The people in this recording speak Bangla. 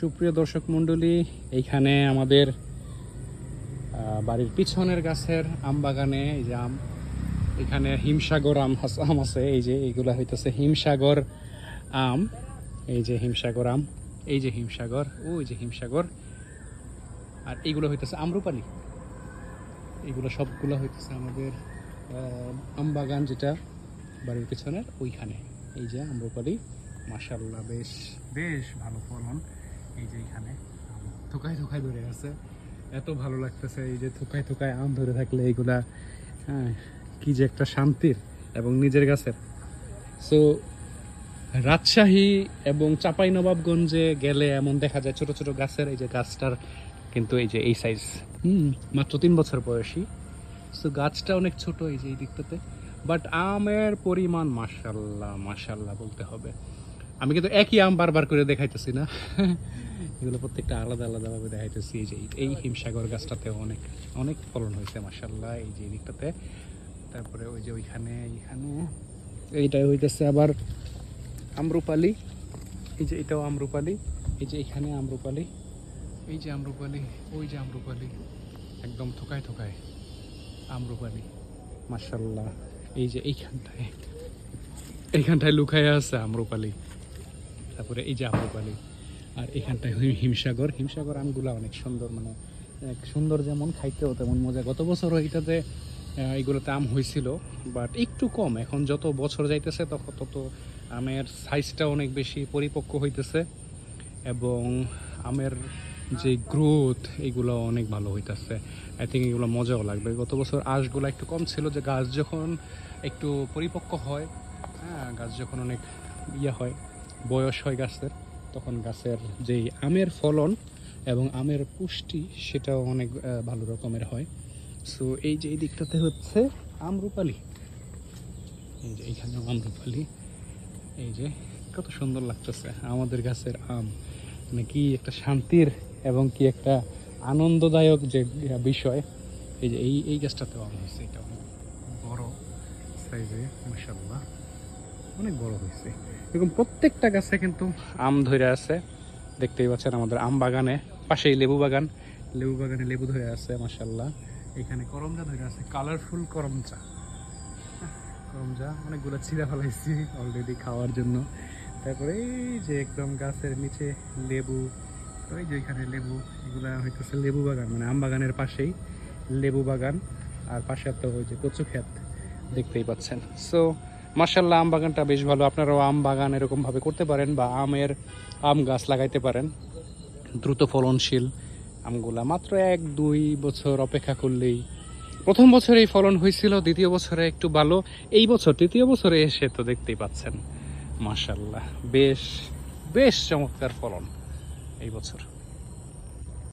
সুপ্রিয় দর্শক মণ্ডলী, এইখানে আমাদের বাড়ির পিছনের গাছের আম বাগানে এই যে আম, এখানে হিমসাগর আম আম আছে, এই যে এইগুলা হইতেছে হিমসাগর আম, এই যে হিমসাগর আম, এই যে হিমসাগর ও যে হিমসাগর, আর এইগুলো হইতেছে আম্রপালি। এগুলো সবগুলো হইতেছে আমাদের আম বাগান যেটা বাড়ির পিছনের ওইখানে। এই যে আম্রপালি মাশাল্লাহ বেশ বেশ ভালো ফলন। এই যে এখানে থোকায় থোকায় ধরে আছে। এত ভালো লাগতেছে এই যে থোকায় থোকায় আম ধরে থাকলে এইগুলা হ্যাঁ কি যে একটা শান্তির এবং নিজের গাছের। সো রাজশাহী এবং চাপাই নবাবগঞ্জে গেলে এমন দেখা যায় ছোট ছোট গাছের, এই যে গাছটার কিন্তু এই যে এই সাইজ হুম, মাত্র তিন বছর বয়সী। সো গাছটা অনেক ছোট এই যে এই দিকটাতে। বাট আমের পরিমাণ মাশাল্লাহ মাশাল্লাহ বলতে হবে। আমি কিন্তু একই আম বারবার করে দেখাইতেছি না। এগুলো প্রত্যেকটা আলাদা আলাদাভাবে দেখাইতেছি। এই যে এই হিমসাগর গাছটাতেও অনেক অনেক ফলন হয়েছে মাশাল্লাহ এই যে দিকটাতে তারপরে ওই যে ওইখানে, এইখানে। এইটাই হইতেছে আবার আম্রপালি। এই যে এটাও আম্রপালি। এই যে এখানে আম্রপালি। এই যে আম্রপালি, ওই যে আম্রপালি। একদম থোকায় থোকায় আম্রপালি মাশাল্লাহ এই যে এইখানটায় এইখানটায় লুকায় আছে আম্রপালি। তারপরে এই যে আম্রপালি আর এখানটায় হিম- হিমসাগর। হিমসাগর আমগুলা অনেক সুন্দর মানে সুন্দর যেমন খাইতেও তেমন মজা। গত বছরও এটাতে আহ, এগুলোতে আম হয়েছিল বাট একটু কম। এখন যত বছর যাইতেছে তখন তত আমের সাইজটা অনেক বেশি পরিপক্ক হইতেছে এবং আমের যে গ্রোথ এগুলো অনেক ভালো হইতেছে। আই থিঙ্ক এগুলো মজাও লাগবে। গত বছর আঁশগুলো একটু কম ছিল যে গাছ যখন একটু পরিপক্ক হয় হ্যাঁ গাছ যখন অনেক ইয়ে হয় বয়স হয় গাছের, তখন গাছের যেই আমের ফলন এবং আমের পুষ্টি সেটাও অনেক ভালো রকমের হয়। সো এই যে এই দিকটাতে হচ্ছে আমরুপালি। এই যে এইখানেও আমরুপালি। এই যে কত সুন্দর লাগতেছে আমাদের গাছের আম। মানে কি একটা শান্তির এবং কি একটা আনন্দদায়ক যে বিষয়, এই যে এই এই গাছটাতেও আম হয়েছে। এটা বড় সাইজে মাসাল্লাহ অনেক বড় হয়েছে। এরকম প্রত্যেকটা গাছে কিন্তু আম ধরে আছে। দেখতেই পাচ্ছেন আমাদের আম বাগানে, পাশেই লেবু বাগান। লেবু বাগানে লেবু ধরে আছে মাসাল্লাহ এখানে করমজা ধরে আছে কালারফুল করমচা। করমজা অনেকগুলো ছিঁড়া ফেলাইছি অলরেডি খাওয়ার জন্য। তারপরে এই যে একদম গাছের নিচে লেবু, ওই যে এখানে লেবু, এগুলা হইতেছে লেবু বাগান মানে আম বাগানের পাশেই লেবু বাগান। আর পাশে তো ওই যে কচু ক্ষেত, দেখতেই পাচ্ছেন। সো মার্শাল্লাহ আম বাগানটা বেশ ভালো। আপনারাও আম বাগান এরকমভাবে করতে পারেন বা আমের আম গাছ লাগাইতে পারেন। দ্রুত ফলনশীল আমগুলা মাত্র এক, দুই বছর অপেক্ষা করলেই। প্রথম বছরে এই ফলন হয়েছিল, দ্বিতীয় বছরে একটু ভালো। এই বছর তৃতীয় বছরে এসে তো দেখতেই পাচ্ছেন। মার্শাল্লাহ বেশ বেশ চমৎকার ফলন এই বছর।